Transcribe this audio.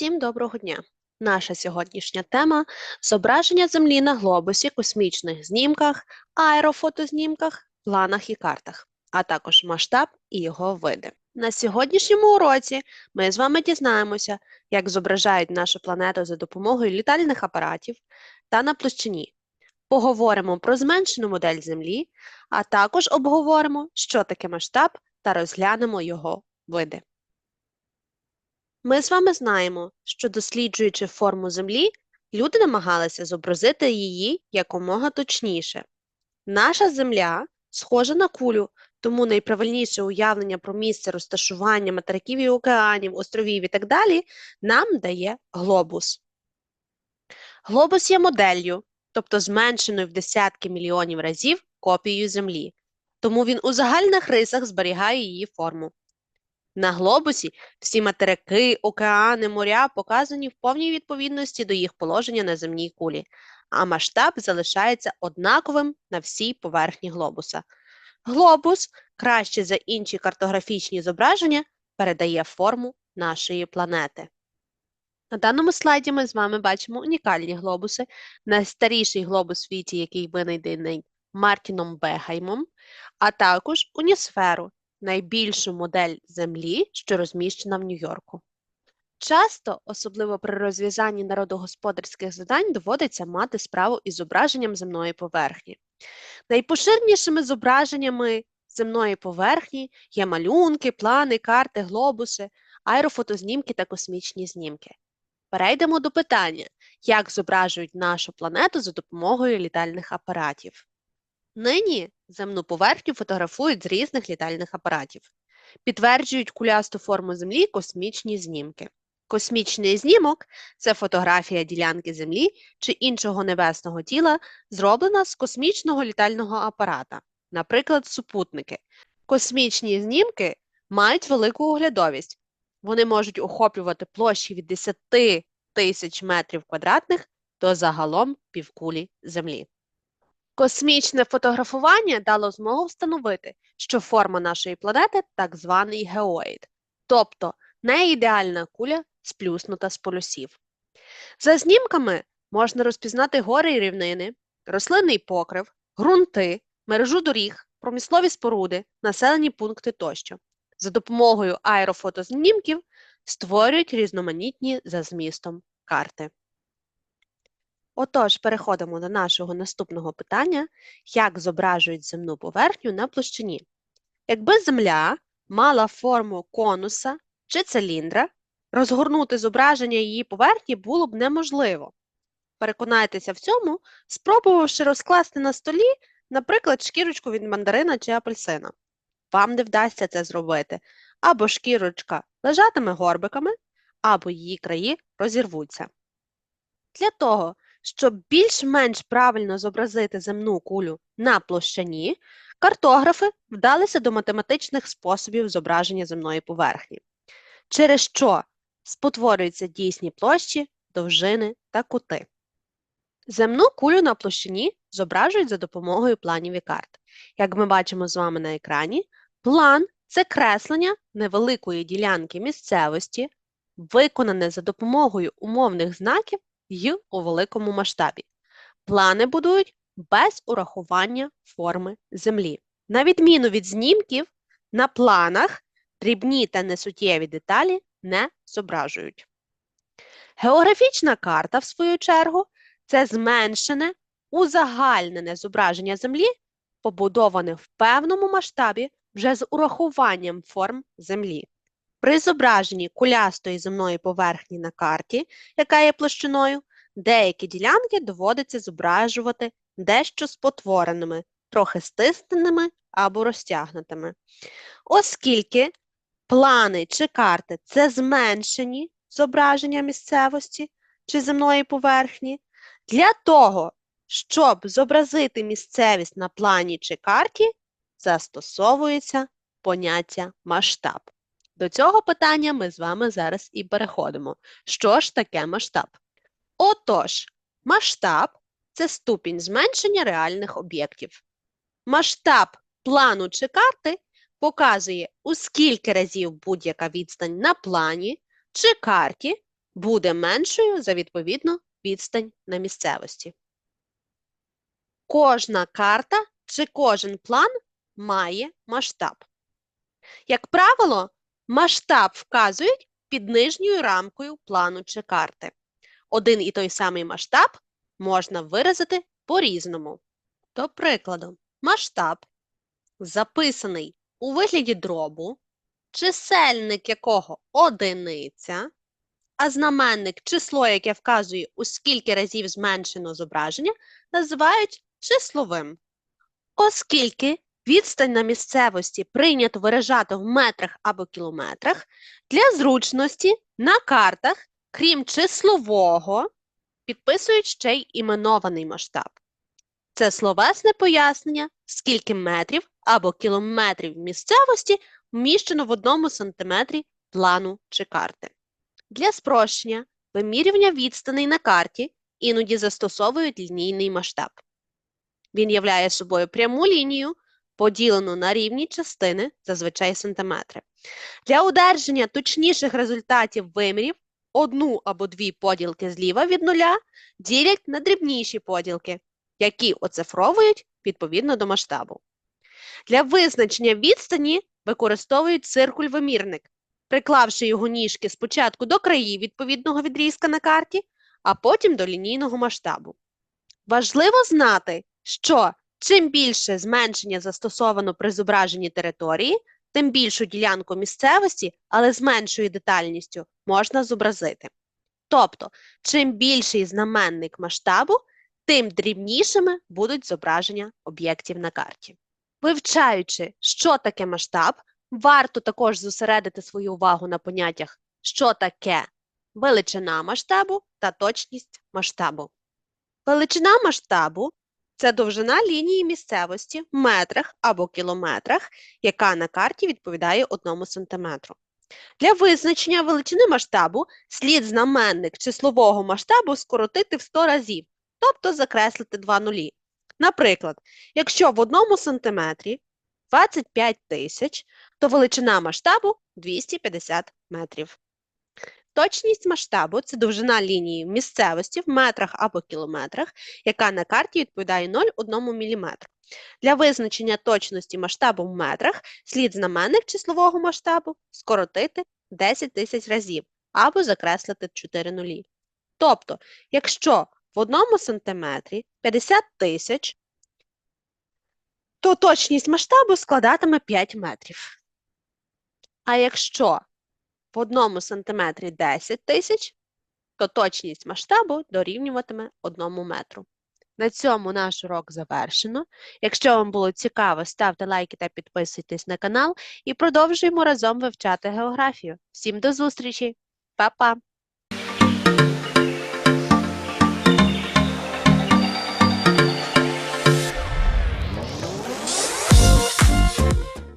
Всім доброго дня! Наша сьогоднішня тема зображення Землі на глобусі, космічних знімках, аерофотознімках, планах і картах, а також масштаб і його види. На сьогоднішньому уроці ми з вами дізнаємося, як зображають нашу планету за допомогою літальних апаратів та на площині. Поговоримо про зменшену модель Землі, а також обговоримо, що таке масштаб та розглянемо його види. Ми з вами знаємо, що досліджуючи форму Землі, люди намагалися зобразити її якомога точніше. Наша Земля схожа на кулю, тому найправильніше уявлення про місце розташування материків і океанів, островів і так далі нам дає глобус. Глобус є моделлю, тобто зменшеною в десятки мільйонів разів копією Землі, тому він у загальних рисах зберігає її форму. На глобусі всі материки, океани, моря показані в повній відповідності до їх положення на земній кулі, а масштаб залишається однаковим на всій поверхні глобуса. Глобус, краще за інші картографічні зображення, передає форму нашої планети. На даному слайді ми з вами бачимо унікальні глобуси. Найстаріший глобус у світі, який винайдений Мартіном Бегаймом, а також унісферу, найбільшу модель Землі, що розміщена в Нью-Йорку. Часто, особливо при розв'язанні народогосподарських завдань, доводиться мати справу із зображенням земної поверхні. Найпоширенішими зображеннями земної поверхні є малюнки, плани, карти, глобуси, аерофотознімки та космічні знімки. Перейдемо до питання, як зображують нашу планету за допомогою літальних апаратів. Нині земну поверхню фотографують з різних літальних апаратів. Підтверджують кулясту форму Землі космічні знімки. Космічний знімок це фотографія ділянки Землі чи іншого небесного тіла, зроблена з космічного літального апарата, наприклад, супутники. Космічні знімки мають велику оглядовість. Вони можуть охоплювати площі від 10 тисяч метрів квадратних до загалом півкулі Землі. Космічне фотографування дало змогу встановити, що форма нашої планети так званий геоїд, тобто не ідеальна куля сплюснута з полюсів. За знімками можна розпізнати гори і рівнини, рослинний покрив, ґрунти, мережу доріг, промислові споруди, населені пункти тощо. За допомогою аерофотознімків створюють різноманітні за змістом карти. Отож, переходимо до нашого наступного питання, як зображують земну поверхню на площині. Якби Земля мала форму конуса чи циліндра, розгорнути зображення її поверхні було б неможливо. Переконайтеся в цьому, спробувавши розкласти на столі, наприклад, шкірочку від мандарина чи апельсина. Вам не вдасться це зробити, або шкірочка лежатиме горбиками, або її краї розірвуться. Для того, щоб більш-менш правильно зобразити земну кулю на площині, картографи вдалися до математичних способів зображення земної поверхні, через що спотворюються дійсні площі, довжини та кути. Земну кулю на площині зображують за допомогою планів і карт. Як ми бачимо з вами на екрані, план це креслення невеликої ділянки місцевості, виконане за допомогою умовних знаків й у великому масштабі. Плани будують без урахування форми Землі. На відміну від знімків, на планах дрібні та несуттєві деталі не зображують. Географічна карта, в свою чергу, це зменшене, узагальнене зображення Землі, побудоване в певному масштабі вже з урахуванням форм Землі. При зображенні кулястої земної поверхні на карті, яка є площиною, деякі ділянки доводиться зображувати дещо спотвореними, трохи стисненими або розтягнутими. Оскільки плани чи карти це зменшені зображення місцевості чи земної поверхні, для того, щоб зобразити місцевість на плані чи карті, застосовується поняття масштаб. До цього питання ми з вами зараз і переходимо. Що ж таке масштаб? Отож, масштаб це ступінь зменшення реальних об'єктів. Масштаб плану чи карти показує, у скільки разів будь-яка відстань на плані чи карті буде меншою за відповідну відстань на місцевості. Кожна карта чи кожен план має масштаб. Як правило, масштаб вказують під нижньою рамкою плану чи карти. Один і той самий масштаб можна виразити по-різному. До прикладу, масштаб, записаний у вигляді дробу, чисельник якого одиниця, а знаменник число, яке вказує, у скільки разів зменшено зображення, називають числовим. Оскільки відстань на місцевості прийнято виражати в метрах або кілометрах, для зручності на картах, крім числового, підписують ще й іменований масштаб. Це словесне пояснення, скільки метрів або кілометрів місцевості вміщено в одному сантиметрі плану чи карти. Для спрощення вимірювання відстаней на карті іноді застосовують лінійний масштаб. Він являє собою пряму лінію, поділену на рівні частини, зазвичай сантиметри. Для одержання точніших результатів вимірів одну або дві поділки зліва від нуля ділять на дрібніші поділки, які оцифровують відповідно до масштабу. Для визначення відстані використовують циркуль-вимірник, приклавши його ніжки спочатку до країв відповідного відрізка на карті, а потім до лінійного масштабу. Важливо знати, що чим більше зменшення застосовано при зображенні території, тим більшу ділянку місцевості, але з меншою детальністю, можна зобразити. Тобто, чим більший знаменник масштабу, тим дрібнішими будуть зображення об'єктів на карті. Вивчаючи, що таке масштаб, варто також зосередити свою увагу на поняттях, що таке величина масштабу та точність масштабу. Величина масштабу це довжина лінії місцевості в метрах або кілометрах, яка на карті відповідає 1 см. Для визначення величини масштабу слід знаменник числового масштабу скоротити в 100 разів, тобто закреслити два нулі. Наприклад, якщо в 1 сантиметрі 25 тисяч, то величина масштабу 250 метрів. Точність масштабу це довжина лінії місцевості в метрах або кілометрах, яка на карті відповідає 0,1 мм. Для визначення точності масштабу в метрах слід знаменник числового масштабу скоротити 10 тисяч разів або закреслити 4 нулі. Тобто, якщо в 1 сантиметрі 50 тисяч, то точність масштабу складатиме 5 метрів. А якщо в одному сантиметрі 10 тисяч, то точність масштабу дорівнюватиме 1 метру. На цьому наш урок завершено. Якщо вам було цікаво, ставте лайки та підписуйтесь на канал і продовжуємо разом вивчати географію. Всім до зустрічі! Па-па!